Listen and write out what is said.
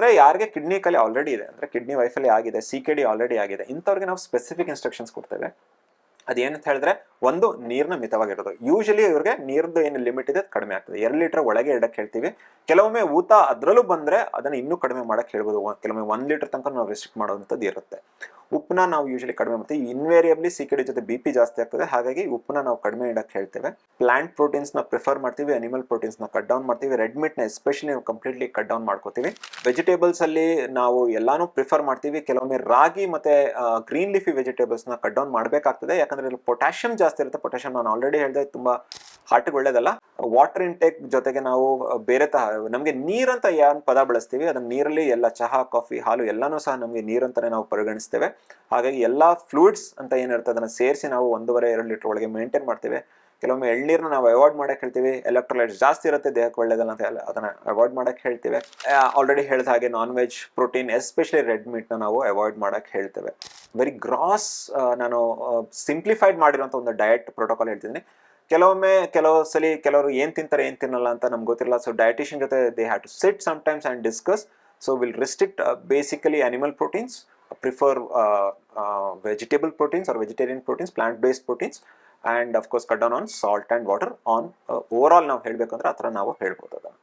ಹೋದ್ರೆ ಯಾರಿಗೆ ಕಿಡ್ನಿ ಕಲೆ ಆಲ್ರೆಡಿ ಇದೆ, ಅಂದ್ರೆ ಕಿಡ್ನಿ ವೈಫಲ್ಯ ಆಗಿದೆ ಸಿ ಕೆ ಡಿ ಆಲ್ರೆಡಿ ಆಗಿದೆ, ಇಂಥವ್ರಿಗೆ ನಾವು ಸ್ಪೆಸಿಫಿಕ್ ಇನ್ಸ್ಟ್ರಕ್ಷನ್ಸ್ ಕೊಡ್ತೇವೆ. ಅದೇನಂತ ಹೇಳಿದ್ರೆ, ಒಂದು, ನೀರಿನ ಮಿತವಾಗಿರೋದು. ಯೂಶಲಿ ಇವ್ರಿಗೆ ನೀರ್ದು ಏನು ಲಿಮಿಟ್ ಇದೆ ಕಡಿಮೆ ಆಗ್ತದೆ. ಎರಡು ಲೀಟರ್ ಒಳಗೆ ಇಡಕ್ಕೆ ಹೇಳ್ತೀವಿ. ಕೆಲವೊಮ್ಮೆ ಊತ ಅದರಲ್ಲೂ ಬಂದ್ರೆ ಅದನ್ನ ಇನ್ನೂ ಕಡಿಮೆ ಮಾಡಕ್ಕೆ ಹೇಳ್ಬೋದು. ಕೆಲವೊಮ್ಮೆ ಒಂದ್ ಲೀಟರ್ ತನಕ ನಾವು ರೆಸ್ಟ್ರಿಕ್ಟ್ ಮಾಡೋವಂಥದ್ದು ಇರುತ್ತೆ. ಉಪ್ಪನ್ನ ನಾವು ಯೂಶಲಿ ಕಡಿಮೆ ಮಾಡ್ತೀವಿ. ಇನ್ವೇರಿಯಬ್ಲಿ ಸಿ ಡಿ ಜೊತೆ ಬಿ ಪಿ ಜಾಸ್ತಿ ಆಗ್ತದೆ. ಹಾಗಾಗಿ ಉಪ್ಪನ್ನ ನಾವು ಕಡಿಮೆ ಇಡಕ್ಕೆ ಹೇಳ್ತೇವೆ. ಪ್ಲಾಂಟ್ ಪ್ರೋಟೀನ್ಸ್ನ ಪ್ರಿಫರ್ ಮಾಡ್ತೀವಿ ಅನಿಮಲ್ ಪ್ರೋಟೀನ್ಸ್ನ ಕಟ್ ಡೌನ್ ಮಾಡ್ತೀವಿ. ರೆಡ್ ಮೀಟ್ನ ಎಸ್ಪೆಷಲಿ ನಾವು ಕಂಪ್ಲೀಟ್ಲಿ ಕಟ್ ಡೌನ್ ಮಾಡ್ಕೋತೀವಿ. ವೆಜಿಟೇಬಲ್ಸ್ ಅಲ್ಲಿ ನಾವು ಎಲ್ಲಾನು ಪ್ರಿಫರ್ ಮಾಡ್ತೀವಿ. ಕೆಲವೊಮ್ಮೆ ರಾಗಿ ಮತ್ತೆ ಗ್ರೀನ್ ಲೀಫಿ ವೆಜಿಟೇಬಲ್ಸ್ನ ಕಟ್ ಡೌನ್ ಮಾಡಬೇಕಾಗ್ತದೆ. ಯಾಕಂದ್ರೆ ಇಲ್ಲಿ ಪೊಟ್ಯಾಷಿಯಂ ಜಾಸ್ತಿ ಇರುತ್ತೆ. ಪೊಟ್ಯಾಷಿಯಂ ನಾನು ಆಲ್ರೆಡಿ ಹೇಳಿದೆ, ತುಂಬಾ ಹಾರ್ಟ್ಗೆ ಒಳ್ಳೇದಲ್ಲ ವಾಟರ್ ಇಂಟೇಕ್ ಜೊತೆಗೆ ನಾವು ಬೇರೆ ತ, ನಮಗೆ ನೀರಂತ ಏನು ಪದ ಬಳಸ್ತೀವಿ, ಅದನ್ನ ನೀರಲ್ಲಿ ಎಲ್ಲ ಚಹಾ, ಕಾಫಿ, ಹಾಲು ಎಲ್ಲನೂ ಸಹ ನಮಗೆ ನೀರಂತಾನೆ ನಾವು ಪರಿಗಣಿಸ್ತೇವೆ. ಹಾಗಾಗಿ ಎಲ್ಲ ಫ್ಲೂಯಿಡ್ಸ್ ಅಂತ ಏನಿರುತ್ತೆ ಅದನ್ನು ಸೇರಿಸಿ ನಾವು ಒಂದೂವರೆ, ಎರಡು ಲೀಟರ್ ಒಳಗೆ ಮೇಂಟೈನ್ ಮಾಡ್ತೇವೆ. ಕೆಲವೊಮ್ಮೆ ಎಳ್ನೀರನ್ನ ನಾವು ಅವಾಯ್ಡ್ ಮಾಡಕ್ಕೆ ಹೇಳ್ತೀವಿ ಎಲೆಕ್ಟ್ರೋಲೈಟ್ಸ್ ಜಾಸ್ತಿ ಇರುತ್ತೆ, ದೇಹಕ್ಕೆ ಒಳ್ಳೇದಲ್ಲ ಅಂತ ಅದನ್ನ ಅವಾಯ್ಡ್ ಮಾಡಕ್ಕೆ ಹೇಳ್ತೇವೆ. ಆಲ್ರೆಡಿ ಹೇಳಿದ ಹಾಗೆ non veg protein especially red ಮೀಟ್ನ ನಾವು ಅವಾಯ್ಡ್ ಮಾಡಕ್ಕೆ ಹೇಳ್ತೇವೆ. ವೆರಿ ಗ್ರಾಸ್ ನಾನು ಸಿಂಪ್ಲಿಫೈಡ್ ಮಾಡಿರುವಂಥ ಒಂದು ಡಯಟ್ ಪ್ರೋಟೋಕಾಲ್ ಹೇಳ್ತಿದ್ದೀನಿ. ಕೆಲವೊಮ್ಮೆ ಕೆಲವು ಸಲ ಕೆಲವರು ಏನು ತಿಂತಾರೆ, ಏನು ತಿನ್ನಲ್ಲ ಅಂತ ನಮ್ಗೆ ಗೊತ್ತಿರಲ್ಲ. ಸೊ ಡಯಟಿಷಿಯನ್ ಜೊತೆ they have to sit times and discuss so will restrict basically animal proteins prefer vegetable proteins or vegetarian proteins plant based proteins and of course cut down on salt and water on overall ನಾವು ಹೇಳಬೇಕಂದ್ರೆ ಆ ಥರ ನಾವು ಹೇಳ್ಬೋದು ಅದನ್ನು.